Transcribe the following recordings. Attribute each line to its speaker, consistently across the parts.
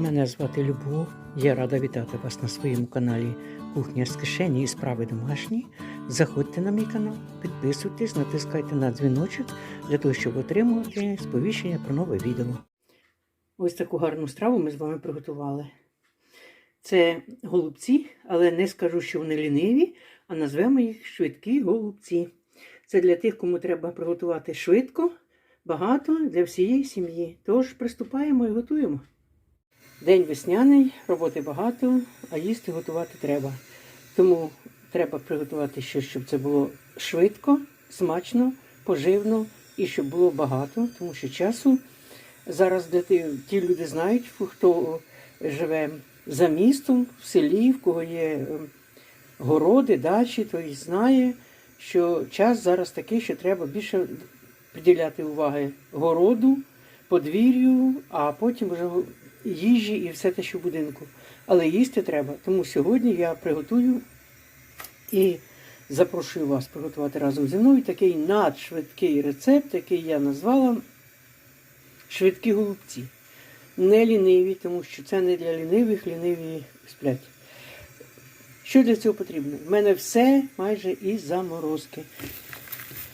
Speaker 1: Мене звати Любов. Я рада вітати вас на своєму каналі Кухня з кишені і справи домашні. Заходьте на мій канал, підписуйтесь, натискайте на дзвіночок для того, щоб отримувати сповіщення про нове відео. Ось таку гарну страву ми з вами приготували. Це голубці, але не скажу, що вони ліниві, а назвемо їх швидкі голубці. Це для тих, кому треба приготувати швидко, багато для всієї сім'ї. Тож приступаємо і готуємо. День весняний, роботи багато, а їсти готувати треба. Тому треба приготувати щось, щоб це було швидко, смачно, поживно і щоб було багато, тому що часу зараз для ті, люди знають, хто живе за містом, в селі, в кого є е, городи, дачі, той знає, що час зараз такий, що треба більше приділяти уваги городу, подвір'ю, а потім вже їжі і все те, що в будинку. Але їсти треба. Тому сьогодні я приготую і запрошую вас приготувати разом зі мною такий надшвидкий рецепт, який я назвала швидкі голубці. Не ліниві, тому що це не для лінивих, ліниві сплять. Що для цього потрібно? В мене все майже із заморозки.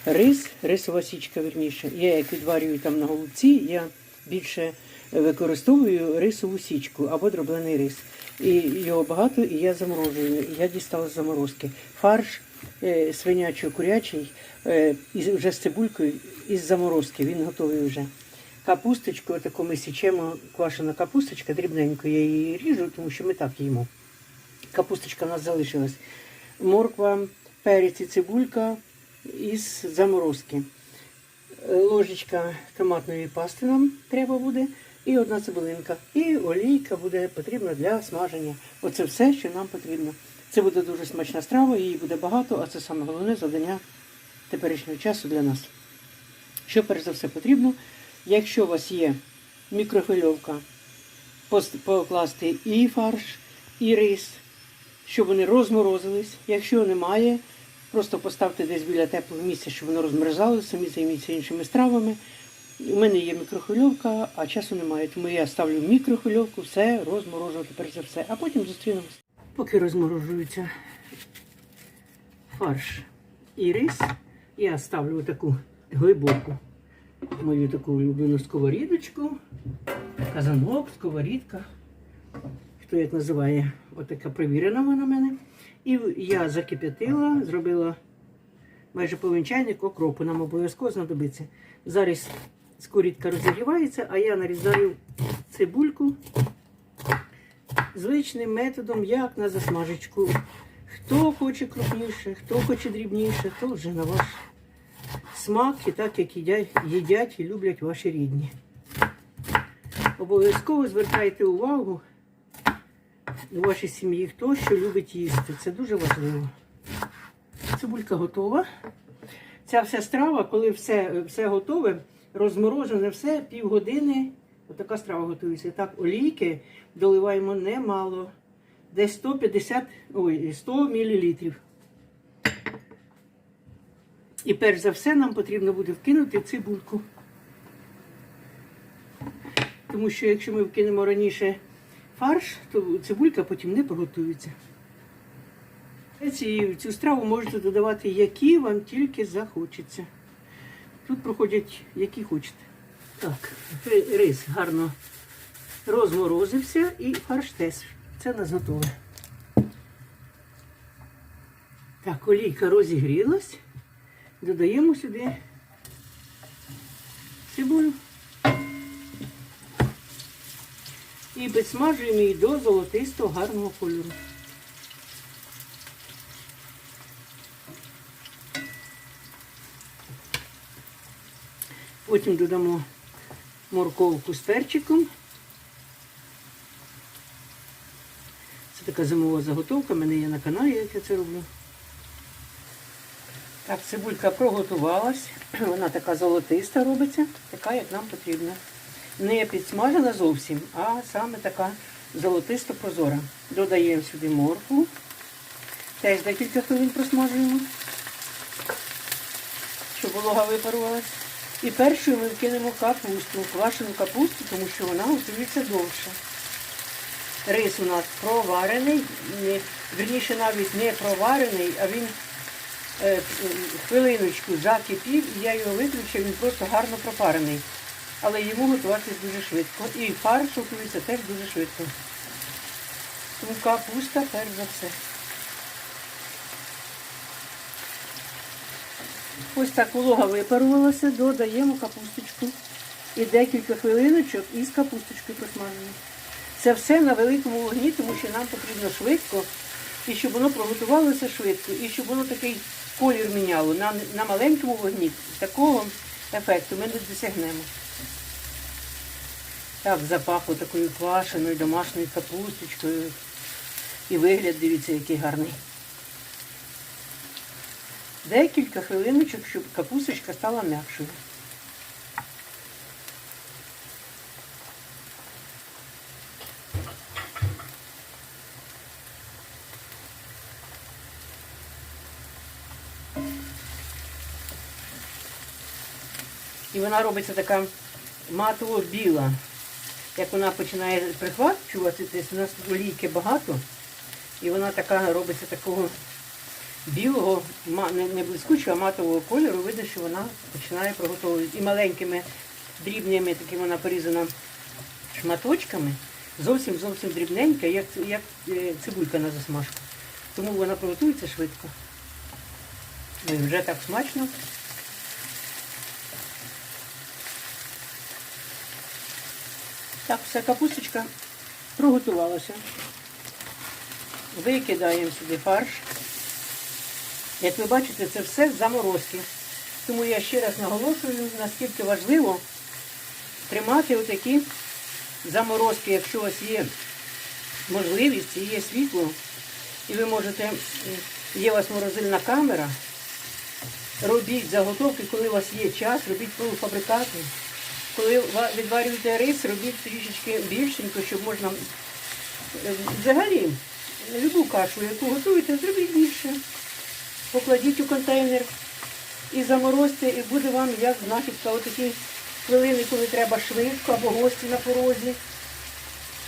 Speaker 1: Рис, рисова січка, верніше. Я як відварюю там на голубці, я більше використовую рисову січку або дроблений рис. І його багато, і я заморожую. Я дістала з заморозки. Фарш е, свинячо-курячий е, вже з цибулькою із заморозки. Він готовий вже. Капусточку, таку ми січемо, квашена капусточка, дрібненько я її ріжу, тому що ми так їмо. Капусточка у нас залишилась. Морква, перець і цибулька із заморозки. Ложечка томатної пасти нам треба буде. І одна цибулинка. І олійка буде потрібна для смаження. Оце все, що нам потрібно. Це буде дуже смачна страва, її буде багато, а це саме головне завдання теперішнього часу для нас. Що перш за все потрібно? Якщо у вас є мікрохвильовка, покласти і фарш, і рис, щоб вони розморозились. Якщо немає, просто поставте десь біля теплого місця, щоб воно розмерзало, самі займіться іншими стравами. У мене є мікрохвильовка, а часу немає, тому я ставлю мікрохвильовку, все розморожувати перш за все, а потім зустрінемось. Поки розморожується фарш і рис, я ставлю таку глибоку мою таку улюблену сковорідочку, казанок, сковорідка. Хто як називає, отака провірена вона в мене. І я закип'ятила, зробила майже половинчайник окропу, нам обов'язково знадобиться. Зараз скорідка розігрівається, а я нарізаю цибульку звичним методом, як на засмажечку. Хто хоче крупніше, хто хоче дрібніше, то вже на ваш смак і так, як їдять, їдять і люблять ваші рідні. Обов'язково звертайте увагу у вашій сім'ї, хто що любить їсти. Це дуже важливо. Цибулька готова. Ця вся страва, коли все, все готове, розморожене все, півгодини. Отака страва готується. Так, олійки доливаємо немало. Десь 150, ой, 100 мл. І перш за все нам потрібно буде вкинути цибульку. Тому що якщо ми вкинемо раніше фарш, то цибулька потім не приготується. Ці, цю страву можете додавати, які вам тільки захочеться. Тут проходять, які хочете. Так, рис гарно розморозився і фарш теж. Це нас готове. Так, олійка розігрілась. Додаємо сюди цибулю. І підсмажуємо її до золотистого гарного кольору. Потім додамо морковку з перчиком. Це така зимова заготовка, в мене є на каналі, як я це роблю. Так, цибулька проготувалась. Вона така золотиста робиться, така, як нам потрібно. Не підсмажена зовсім, а саме така золотисто прозора. Додаємо сюди моркву. Теж декілька хвилин просмажуємо, щоб волога випарувалась. І першою ми вкинемо капусту, квашену капусту, тому що вона готується довше. Рис у нас проварений, верніше навіть не проварений, а він е, хвилиночку закипів, і я його виключив, він просто гарно пропарений. Але йому готуватись дуже швидко. І фарш готується теж дуже швидко. Тому капуста перш за все. Ось так волога випарувалася, додаємо капусточку. І декілька хвилиночок із капусточкою просмажені. Це все на великому вогні, тому що нам потрібно швидко, і щоб воно приготувалося швидко, і щоб воно такий колір міняло. На, на маленькому вогні такого ефекту ми не досягнемо. Так, запахло такою квашеною домашньою капусточкою. І вигляд, дивіться, який гарний. Декілька хвилиночок, щоб капусточка стала м'якшою. І вона робиться така матово біла. Як вона починає прихвачуватися, у нас олійки багато, і вона така робиться такого білого, не, блискучого, а матового кольору, видно, що вона починає приготовувати. І маленькими дрібними, такими вона порізана шматочками, зовсім зовсім дрібненька, як, як е, цибулька на засмажку. Тому вона приготується швидко. Ну і вже так смачно. Так, вся капусточка проготувалася. Викидаємо сюди фарш. Як ви бачите, це все заморозки. Тому я ще раз наголошую, наскільки важливо тримати отакі заморозки, якщо у вас є можливість є світло, і ви можете, є у вас морозильна камера, робіть заготовки, коли у вас є час, робіть полуфабрикати. Коли відварюєте рис, робіть трішечки більшенько, щоб можна е, взагалі любу кашу, яку готуєте, зробіть більше. Покладіть у контейнер і заморозьте, і буде вам як знахідка отакі хвилини, коли треба швидко, або гості на порозі.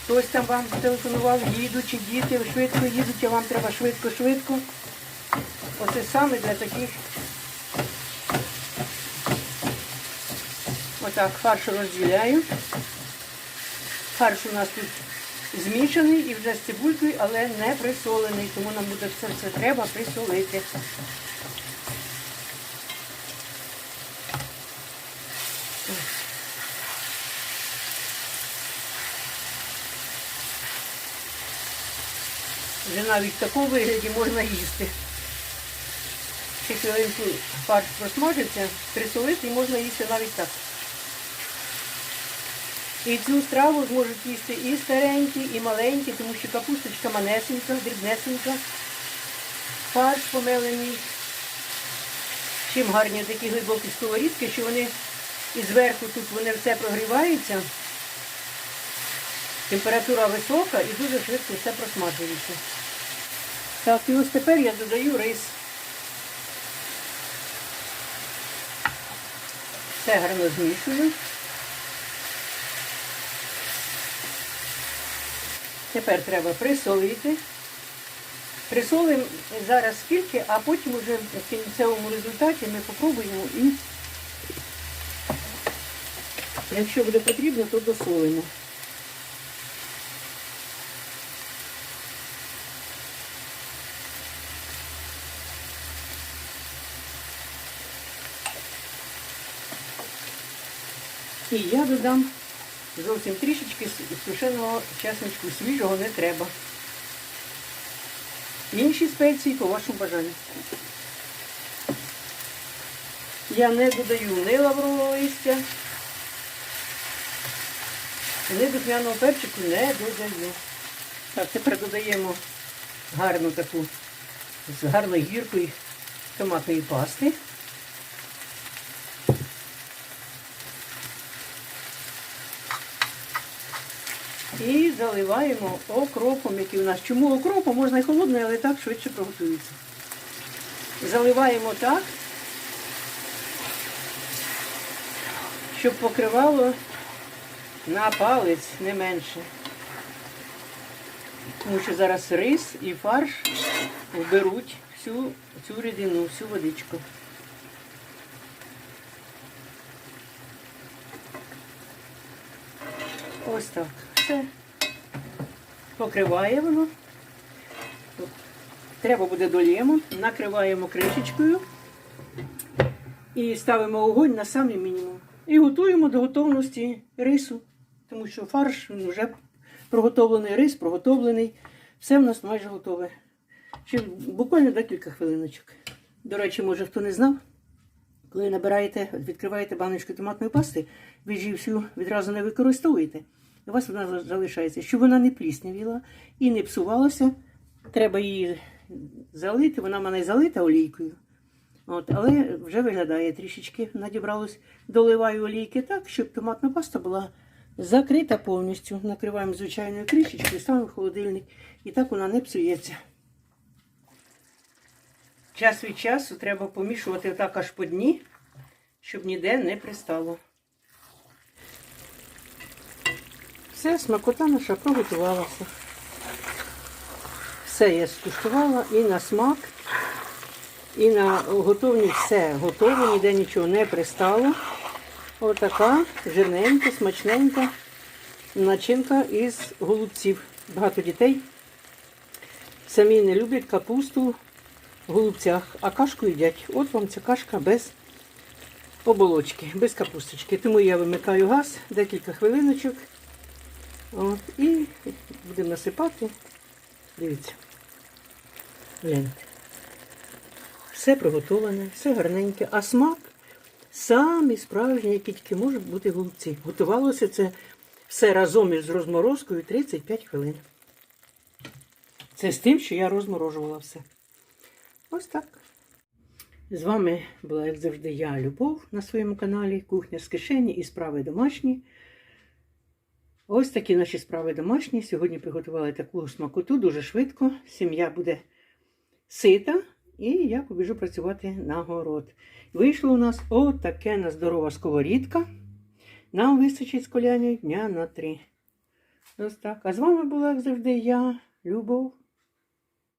Speaker 1: Хтось там вам телефонував, їдуть, чи діти швидко їдуть, а вам треба швидко-швидко. Оце саме для таких. Отак фарш розділяю. Фарш у нас тут змішаний і вже з цибулькою, але не присолений, тому нам буде це все треба присолити. Вже навіть в такому вигляді можна їсти. Ще хвилинку фарш просмажиться, присолити і можна їсти навіть так. І цю страву зможуть їсти і старенькі, і маленькі, тому що капусточка манесенька, дрібнесенька, фарш помелений. Чим гарні такі глибокі сковорідки, що вони і зверху тут вони все прогріваються. Температура висока і дуже швидко все просмажується. Так, і ось тепер я додаю рис. Все гарно змішую. Тепер треба присолити. Присолимо зараз скільки, а потім уже в кінцевому результаті ми попробуємо і якщо буде потрібно, то досолимо. І я додам зовсім трішечки сушеного чесночку, свіжого не треба. Інші спеції по вашому бажанню. Я не додаю ні лаврового листя, ні духмяного перчику не додаю. Так, тепер додаємо гарну таку з гарною гіркою томатної пасти. І заливаємо окропом, який у нас. Чому окропом? Можна і холодний, але так швидше приготується. Заливаємо так, щоб покривало на палець не менше. Тому що зараз рис і фарш вберуть всю цю рідину, всю водичку. Ось так. Все. Покриває воно. Треба буде долємо, накриваємо кришечкою і ставимо огонь на самий мінімум. І готуємо до готовності рису, тому що фарш вже проготовлений, рис проготовлений. Все в нас майже готове. Ще буквально декілька хвилиночок. До речі, може хто не знав, коли набираєте, відкриваєте баночку томатної пасти, ви ж її всю відразу не використовуєте. У вас вона залишається, щоб вона не пліснявіла і не псувалася. Треба її залити, вона в мене залита олійкою. От, але вже виглядає трішечки надібралось. Доливаю олійки так, щоб томатна паста була закрита повністю. Накриваємо звичайною кришечкою, ставимо в холодильник. І так вона не псується. Час від часу треба помішувати так аж по дні, щоб ніде не пристало. Все, смакота наша приготувалася. Все я скуштувала і на смак, і на готовність все готове, ніде нічого не пристало. Отака жирненька, смачненька начинка із голубців. Багато дітей самі не люблять капусту в голубцях, а кашку їдять. От вам ця кашка без оболочки, без капусточки. Тому я вимикаю газ декілька хвилиночок. От, і будемо насипати. Дивіться. Гляньте. Все приготовлене, все гарненьке, а смак самі справжні, які тільки можуть бути голубці. Готувалося це все разом із розморозкою 35 хвилин. Це з тим, що я розморожувала все. Ось так. З вами була, як завжди, я, Любов, на своєму каналі Кухня з кишені і справи домашні. Ось такі наші справи домашні. Сьогодні приготували таку смакоту дуже швидко. Сім'я буде сита, і я побіжу працювати на город. Вийшло у нас отаке на здорова сковорідка. Нам вистачить з коляні дня на три. Ось так. А з вами була, як завжди, я, Любов.